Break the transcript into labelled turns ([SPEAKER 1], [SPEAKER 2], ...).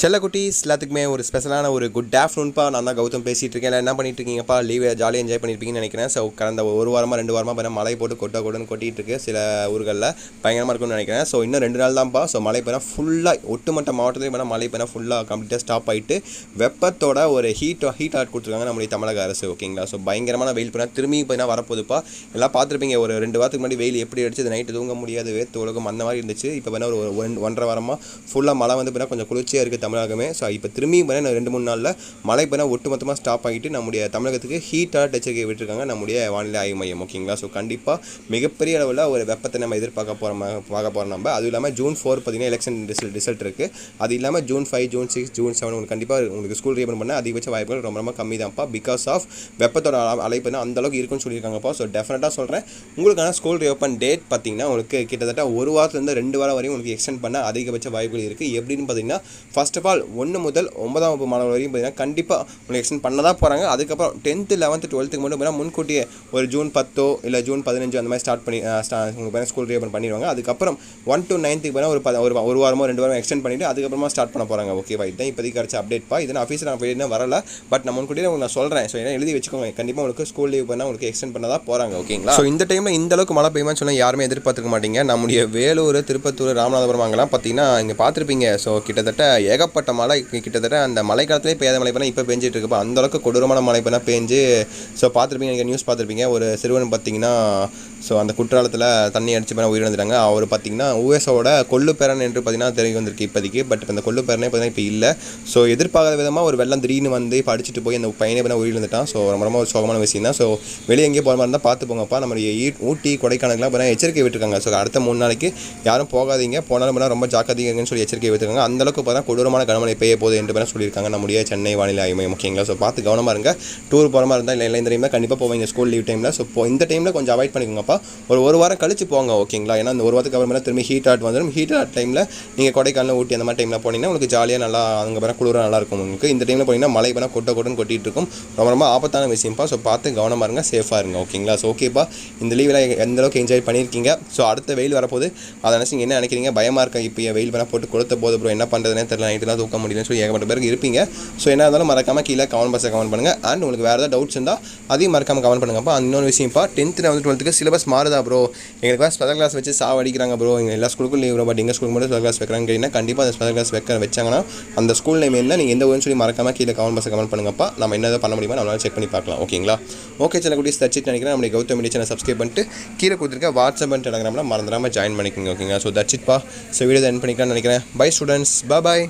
[SPEAKER 1] செல்லக்குட்டி எல்லாத்துக்குமே ஒரு ஸ்பெஷலான ஒரு குட் ஆஃப்டர்நூன்ப்பா நான் தான் கௌதம் பேசிகிட்டு இருக்கேன். என்ன பண்ணிட்டு இருக்கீங்கப்பா லீவ் ஜாலியாக என்ஜாய் பண்ணியிருப்பீங்கன்னு நினைக்கிறேன். ஸோ கடந்த ஒரு வாரமாக ரெண்டு வாரமாக பார்த்தா மழை போட்டு கொட்ட கொட்டுன்னு கொட்டிட்டு இருக்கு சில ஊர்களில். பயங்கரமாக இருக்கும்னு நினைக்கிறேன். ஸோ இன்னும் ரெண்டு நாள் தான்ப்பா ஸோ மழை பெய்யா ஃபுல்லாக ஒட்டுமொத்த மாவட்டத்திலே பார்த்தா மழை பெய்யா ஃபுல்லாக கம்ப்ளீட்டாக ஸ்டாப் ஆகிட்டு வெப்பத்தோட ஒரு ஹீட் ஹீட் ஆட் கொடுத்துருக்காங்க நம்முடைய தமிழக அரசு ஓகேங்களா ஸோ பயங்கரமான வெயில் பண்ணால் திரும்பி போய்னா வரப்போகுதுப்பா. எல்லாம் பார்த்துருப்பீங்க ஒரு ரெண்டு வாரத்துக்கு முன்னாடி வெயில் எப்படி அடிச்சு நைட்டு தூங்க முடியாது வேத்து உலகம் அந்த மாதிரி இருந்துச்சு. இப்போ வேணா ஒரு ஒன்- ஒன்றரை வாரமாக ஃபுல்லாக மழை வந்து பார்த்தா கொஞ்சம் குளிர்ச்சியாக இருக்குது தமிழகமே. ஸோ இப்போ திரும்பியும் பார்த்தா ரெண்டு மூணு நாளில் மழை பார்த்தா ஒட்டுமொத்தமாக ஸ்டாப் ஆகிட்டு நம்முடைய தமிழகத்துக்கு ஹீட்டாக எச்சரிக்கை விட்டுருக்காங்க நம்முடைய வானிலை ஆய்வு மையம் ஓகேங்களா ஸோ கண்டிப்பாக மிகப்பெரிய அளவில் ஒரு வெப்பத்தை நம்ம எதிர்பார்க்க போகிறோம் பார்க்க போகிறோம் நம்ம. அதுவும் இல்லாமல் ஜூன் ஃபோர் பார்த்தீங்கன்னா எலெக்ஷன் ரிசல்ட் ரிசல்ட் இருக்குது அது இல்லாமல் June five June six June seven உங்களுக்கு கண்டிப்பாக உங்களுக்கு ஸ்கூல் ரீபன் பண்ண அதிகபட்ச வாய்ப்புகள் ரொம்ப ரொம்ப கம்மி தான்ப்பா பிகாஸ் ஆஃப் வெப்பத்தோட அலை அலைப்பு அந்த அளவுக்கு இருக்குன்னு சொல்லியிருக்காங்கப்பா. ஸோ டெஃபினட்டாக சொல்கிறேன் உங்களுக்கான ஸ்கூல் ரீஓப்பன் டேட் பார்த்தீங்கன்னா உங்களுக்கு கிட்டத்தட்ட ஒரு வாரத்துலேருந்து ரெண்டு வாரம் வரையும் உங்களுக்கு எக்ஸ்டெண்ட் பண்ண அதிகபட்ச வாய்ப்புகள் இருக்குது எப்படின்னு பார்த்தீங்கன்னா ஃபஸ்ட் ஃபர்ஸ்ட் ஆஃப் ஆல் ஒன்று முதல் ஒன்பதாம் வகுப்பு மாணவர் வரையும் பார்த்தீங்கன்னா கண்டிப்பாக உங்களுக்கு எக்ஸ்டெண்ட் பண்ண தான் போகிறாங்க அதுக்கப்புறம் டென்த்து லெவன்த்து டுவெல்த்துக்கு மட்டும் பார்த்தீங்கன்னா முன்கூட்டியே ஒரு ஜூன் பத்தோ இல்லை ஜூன் பதினஞ்சோ அந்த மாதிரி ஸ்டார்ட் பண்ணி ஸ்டா- உங்களுக்கு பார்த்தீங்கன்னா ஸ்கூல் ரீஓப்பன் பண்ணிடுவாங்க. அதுக்கப்புறம் ஒன் டு நைன்த்துக்கு பார்த்தீங்கன்னா ஒரு பத- ஒரு ஒரு வாரமோ ரெண்டு வாரமோ எக்ஸ்டெண்ட் பண்ணிவிட்டு அதுக்கப்புறமா ஸ்டார்ட் பண்ண போகிறாங்க ஓகேவா இதுதான் இப்போதைக்கு கிடச்ச அப்டேட் பா. இதுனா ஆஃபீஸில் நான் போயிட்டு வரல. பட் நான் முன்கூட்டியே உங்களுக்கு நான் சொல்கிறேன் ஸோ என்ன எழுதி வச்சுக்கோங்க. கண்டிப்பாக உங்களுக்கு ஸ்கூல் லீவ் பண்ணால் உங்களுக்கு எக்ஸ்டெண்ட் பண்ண தான் போகிறாங்க ஓகேங்களா ஸோ இந்த டைமில் இந்த அளவுக்கு மழை பெய்யுமான்னு சொன்னால் யாருமே எதிர்பார்த்துக்க மாட்டீங்க. நம்முடைய வேலூர் திருப்பத்தூர் ராமநாதபுரம் அங்கெல்லாம் பார்த்தீங்கன்னா இங்கே பார்த்துருப்பீங்க. ஸோ கிட்டத்தட்ட ஏகப்பட்ட மழை கிட்டத்தட்ட அந்த மழை காலத்திலே பெய்யாத மழை பெய்யா இப்போ பெஞ்சிட்டு இருக்குப்பா அந்த அளவுக்கு கொடூரமான மழை பெய்யா பெஞ்சு ஸோ பார்த்துருப்பீங்க நீங்கள் நியூஸ் பார்த்துருப்பீங்க. ஒரு சிறுவன் பார்த்தீங்கன்னா ஸோ அந்த குற்றாலத்தில் தண்ணி அடிச்சு பண்ண உயிரிழந்துட்டாங்க. அவர் பார்த்தீங்கன்னா யூஎஸோட கொள்ளுப்பேரன் என்று பார்த்தீங்கன்னா தெரிய வந்திருக்கு இப்போதைக்கு. பட் அந்த கொள்ளுப்பேரனே பார்த்தீங்கன்னா இப்போ இல்லை. ஸோ எதிர்பார்க்காத விதமாக ஒரு வெள்ளம் திடீர்னு வந்து இப்போ அடிச்சுட்டு போய் அந்த பையனே பண்ண உயிரிழந்துட்டான். ஸோ ரொம்ப ரொம்ப ஒரு சோகமான விஷயம் தான். ஸோ வெளியே எங்கேயும் போகிற மாதிரி இருந்தால் பார்த்து போங்கப்பா நம்மளுடைய ஈ- ஊட்டி கொடைக்கானலுக்குலாம் பார்த்தா எச்சரிக்கை விட்டுருக்காங்க. ஸோ அடுத்த மூணு நாளைக்கு யாரும் போகாதீங்க. போனாலும் பார்த்தா ரொம்ப ஜாக்கிரதைங்கன்னு சொல்லி எச்சரிக்கை விட்டுருக்காங்க. அந்த அளவுக்கு பார்த்தா கொடூரமான கனமழை பெய்ய போகுது என்று பண்ண சொல்லியிருக்காங்க. நம்முடைய சென்னை வானிலை ஆய்வு மையம் ஓகேங்களா ஸோ பார்த்து கவனமாக இருங்க. டூர் போகிற மாதிரி இருந்தால் இல்லை இல்லை இந்த டைமில் கண்டிப்பாக போவீங்க ஸ்கூல் லீவ் டைமில் ஸோ இப்போ இந்த டைமில் கொஞ்சம் அவாய்ட் பண்ணிக்கோங்க பண்ணிக்கோங்கப்பா ஒரு ஒரு வாரம் கழிச்சு போங்க ஓகேங்களா? ஏன்னா அந்த ஒரு வாரத்துக்கு அப்புறமேல திரும்பி ஹீட் ஆட் வந்துடும். ஹீட் ஆட் டைமில் நீங்கள் கொடைக்கானல் ஊட்டி அந்த மாதிரி டைமில் போனீங்கன்னா உங்களுக்கு ஜாலியாக நல்லா அங்கே பிறகு குளிராக நல்லா இருக்கும் உங்களுக்கு. இந்த டைமில் போனீங்கன்னா மழை பண்ணால் கொட்ட கொட்டுன்னு கொட்டிகிட்டு இருக்கும். ரொம்ப ரொம்ப ஆபத்தான விஷயம்ப்பா. ஸோ பார்த்து கவனமாக இருங்க சேஃபாக இருங்க ஓகேங்களா? ஸோ ஓகேப்பா இந்த லீவில் எந்த அளவுக்கு என்ஜாய் பண்ணியிருக்கீங்க? ஸோ அடுத்த வெயில் வரப்போது அதை நினச்சி என்ன நினைக்கிறீங்க? பயமாக இருக்கா? இப்போ என் வெயில் வேணால் போட்டு கொடுத்த போது ப்ரோ என்ன பண்ணுறதுனே தெரியல. நைட்டுலாம் தூக்க முடியலன்னு சொல்லி ஏகப்பட்ட பேருக்கு இருப்பீங்க. ஸோ என்ன இருந்தாலும் மறக்காமல் கீழே கமெண்ட் பஸ்ஸை கமெண்ட் பண்ணுங்கள் அண்ட் உங்களுக்கு வேறு ஏதாவது டவுட்ஸ் இருந்தால் அதையும் மறக்காமல் கமெண்ட் பண்ணுங்கப்பா. இன்னொரு விஷயம்ப்பா. டென்த்தில் வந்து டுவெல்த்துக்கு சிலபஸ் மாறுதா ப்ரோ எங்களுக்கு ஸ்பெஷல் கிளாஸ் வச்சு சாவடிக்கிறாங்க ப்ரோ எங்கள் எல்லா ஸ்கூலுக்கும் லீவ் பட் எங்கள் ஸ்கூலுக்கு மட்டும் ஸ்பெஷல் கிளாஸ் வைக்கிறாங்க. கேட்டிங்கன்னா கண்டிப்பாக அந்த ஸ்பெஷல் கிளாஸ் வைக்க வச்சாங்கன்னா அந்த ஸ்கூல் நேம் என்ன நீங்கள் எந்த ஊர்னு சொல்லி மறக்காம கீழே கமெண்ட் பாக்ஸில் கமெண்ட் பண்ணுங்கப்பா நம்ம என்ன பண்ண முடியுமோ நம்மளால செக் பண்ணி பார்க்கலாம். ஓகேங்களா ஓகே சில குட்டி தச்சிட்டு நினைக்கிறேன். நம்மளுடைய கௌதம் மீடியா சேனல் சப்ஸ்கிரைப் பண்ணிட்டு கீழே கொடுத்துருக்க வாட்ஸ்அப் அண்ட் டெலகிராமில் மறந்துடாமல் ஜாயின் பண்ணிக்கோங்க ஓகேங்களா ஸோ தச்சிட்பா ஸோ வீடியோ என் பண்ணிக்கலாம்னு நினைக்கிறேன். By students bye